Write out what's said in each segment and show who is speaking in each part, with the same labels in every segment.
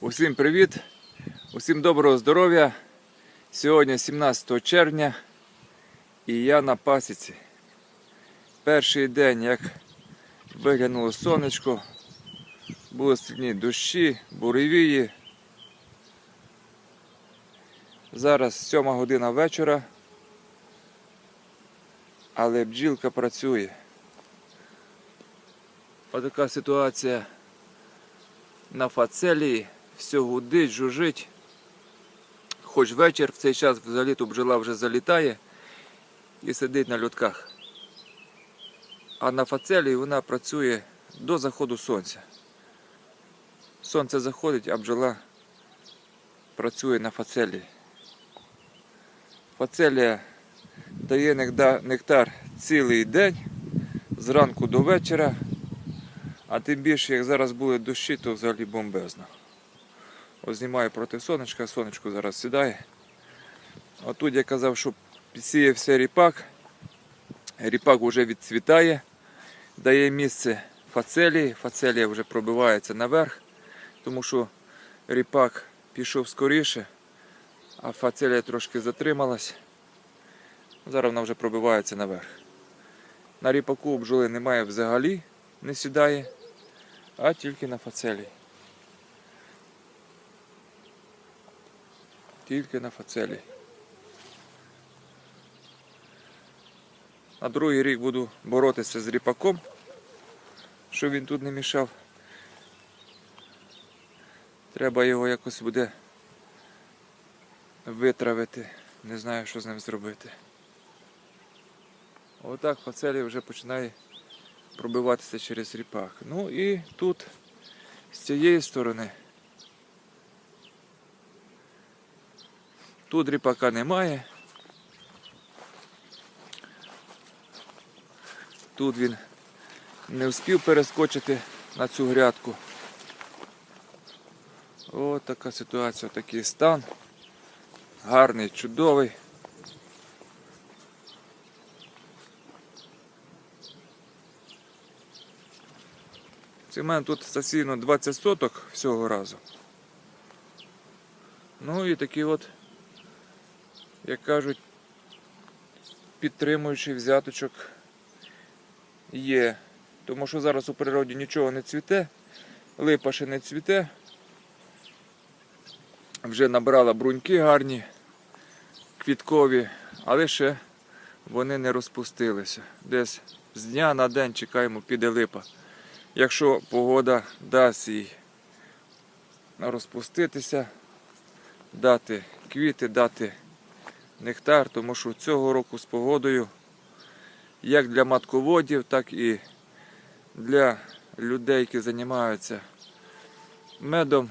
Speaker 1: Усім привіт! Усім доброго здоров'я! Сьогодні 17 червня і я на пасіці. Перший день, як виглянуло сонечко, були сильні дощі, буревії. Зараз 7 година вечора, але бджілка працює. Отака ситуація на фацелії, все гудить, жужить. Хоч вечір в цей час взагалі то бджола вже залітає і сидить на льотках. А на фацелії вона працює до заходу сонця. Сонце заходить, а бджола працює на фацелії. Фацелія дає нектар цілий день, зранку до вечора. А тим більше, як зараз були дощі, то взагалі бомбезно. Знімаю проти сонечка, сонечко зараз сідає. Отут я казав, що підсіявся ріпак. Ріпак вже відцвітає, дає місце фацелії. Фацелія вже пробивається наверх, тому що ріпак пішов скоріше, а фацелія трошки затрималась. Зараз вона вже пробивається наверх. На ріпаку бджоли немає взагалі, не сідає а тільки на фацелі. Тільки на фацелі. На другий рік буду боротися з ріпаком, щоб він тут не мішав. Треба його якось буде витравити. Не знаю, що з ним зробити. Отак фацелі вже починає пробиватися через ріпак. Ну і тут з цієї сторони. Тут ріпака немає. Тут він не встиг перескочити на цю грядку. Ось така ситуація, такий стан. Гарний, чудовий. В мене тут засіяно 20 соток всього разу. Ну і такий от, як кажуть, підтримуючий взяточок є. Тому що зараз у природі нічого не цвіте, липа ще не цвіте. Вже набрала бруньки гарні, квіткові, але ще вони не розпустилися. Десь з дня на день чекаємо, піде липа якщо погода дасть їй розпуститися, дати квіти, дати нектар, тому що цього року з погодою, як для матководів, так і для людей, які займаються медом,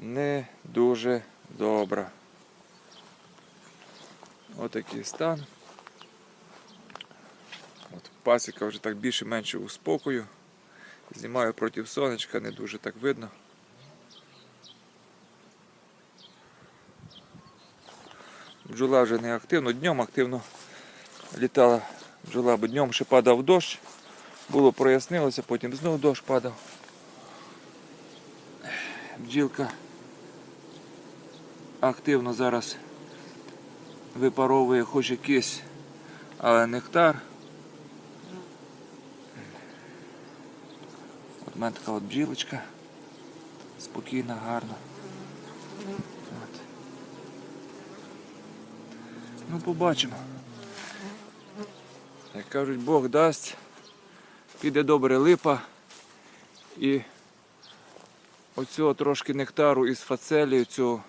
Speaker 1: не дуже добра. Отакий стан. От пасіка вже так більше-менше у спокою. Знімаю проти сонечка, не дуже так видно. Бджола вже не активно, днем активно літала бджола, бо днем ще падав дощ, було прояснилося, потім знову дощ падав. Бджілка активно зараз випаровує хоч якийсь, але нектар. От у мене така от бджілочка. Спокійна, гарна. Ну, побачимо. Як кажуть, Бог дасть, піде добре липа і оцього трошки нектару із фацелі, цього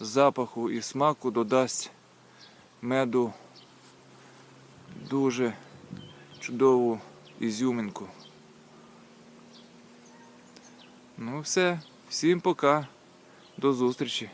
Speaker 1: запаху і смаку додасть меду дуже чудову ізюминку. Ну все, всім пока, до зустрічі.